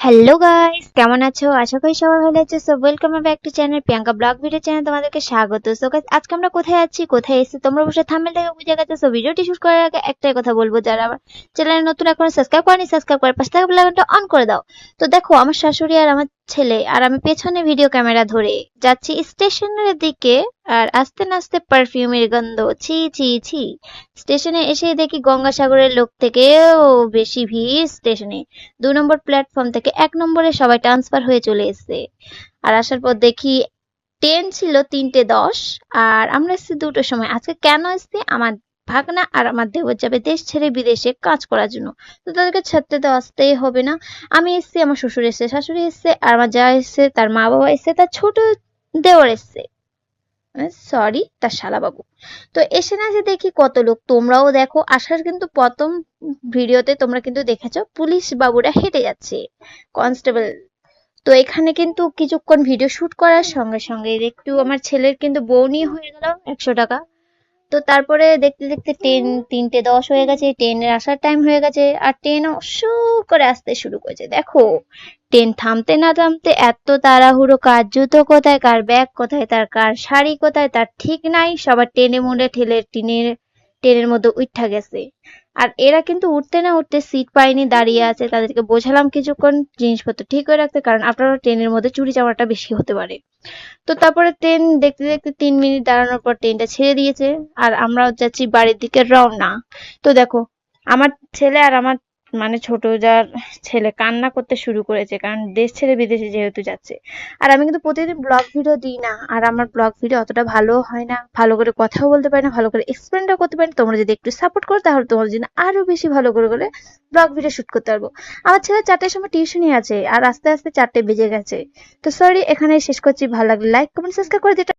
Hello guys কেমন আছো? আশা করি সবাই ভালো আছো। So welcome back to channel Priyanka blog video channel তোমাদেরকে স্বাগত। সো গাইস আজকে আমরা কোথায় আছি? কোথায় এসেছি? তোমরা বসে থামেল থেকে বুঝে গেছো। সো ভিডিওটি শুট করার আগে একটাই কথা বলব, যারা আমার চ্যানেলে নতুন এখনও সাবস্ক্রাইব করেনি সাবস্ক্রাইব করে পাশে থাকা বেল আইকনটা অন করে দাও। তো দেখো, আমার শাশুড়ি আর আমার ছেলে, আর আমি পেছনে ভিডিও ক্যামেরা ধরে। যাচ্ছি স্টেশনের দিকে, আর আস্তে নাস্তে পারফিউমের গন্ধ। ছি ছি ছি। স্টেশনে এসে দেখি গঙ্গাসাগরের লোক থেকেও বেশি ভিড় স্টেশনে। দু নম্বর প্ল্যাটফর্ম থেকে এক নম্বরে সবাই ট্রান্সফার হয়ে চলে এসেছে। আর আসার পর দেখি ট্রেন ছিল তিনটে দশ, আর আমরা এসেছি দুটোর সময়। আজকে কেন এসেছি? আমার ভাগনা আর আমার দেবর যাবে দেশ ছেড়ে বিদেশে কাজ করার জন্য। তো তাদেরকে ছাড়তে তো আসতেই হবে না। আমি এসেছি, আমার শ্বশুর এসছে, শাশুড়ি এসছে, আর আমার যা এসছে, তার মা বাবা এসছে, তার ছোট দেওর এসছে। সরি তার শালাবাবু। তো এসে না যে দেখি কত লোক, তোমরাও দেখো। আসার কিন্তু প্রথম ভিডিওতে তোমরা কিন্তু দেখেছ, পুলিশ বাবুরা হেঁটে যাচ্ছে। কনস্টেবল তো এখানে কিন্তু কিছুক্ষণ ভিডিও শুট করার সঙ্গে সঙ্গে একটু আমার ছেলের কিন্তু বউনি হয়ে গেল একশো টাকা। তো তারপরে দেখতে দেখতে ট্রেন তিনটে দশ হয়ে গেছে ট্রেনের আসার টাইম হয়ে গেছে, আর ট্রেন শু করে আসতে শুরু করেছে। দেখো ট্রেন থামতে না থামতে এত তাড়াহুড়ো, কার জুতো কোথায়, কার ব্যাগ কোথায়, তার কার শাড়ি কোথায়, তার ঠিক নাই, সবার ট্রেনে মুড়ে ঠেলে টিনের ট্রেনের মধ্যে উঠা গেছে। আর এরা কিন্তু উঠতে না উঠতে সিট পায়নি, দাঁড়িয়ে আছে, তাদেরকে বোঝালাম কিছুক্ষণ, জিনিসপত্র ঠিক করে রাখতে, কারণ আপনারা ট্রেনের মধ্যে চুরি চামারটা বেশি হতে পারে। তো তারপরে ট্রেন দেখতে দেখতে তিন মিনিট দাঁড়ানোর পর ট্রেনটা ছেড়ে দিয়েছে। আর আমরা যাচ্ছি বাড়ির দিকে রওনা। তো দেখো, আমার ছেলে আর আমার মানে ছোট যার ছেলে কান্না করতে শুরু করেছে, কারণ দেশ ছেড়ে বিদেশে যেহেতু যাচ্ছে। আর আমি কিন্তু প্রতিদিন ব্লগ ভিডিও দিই না, আর আমার ব্লগ ভিডিও অতটা ভালো হয় না। ভালো করে কথাও বলতে পারি না, ভালো করে এক্সপ্লেনটা করতে পারি না। তোমরা যদি একটু সাপোর্ট করো, তাহলে তোমাদের জন্য আরও বেশি ভালো করে করে ব্লগ ভিডিও শুট করতে পারব। আমার ছেলে চারটের সময় টিউশনই আছে, আর আস্তে আস্তে চারটে বেজে গেছে। তো সরি এখানে শেষ করছি। ভালো লাগলে লাইক কমেন্ট সাবস্ক্রাইব করে দিতে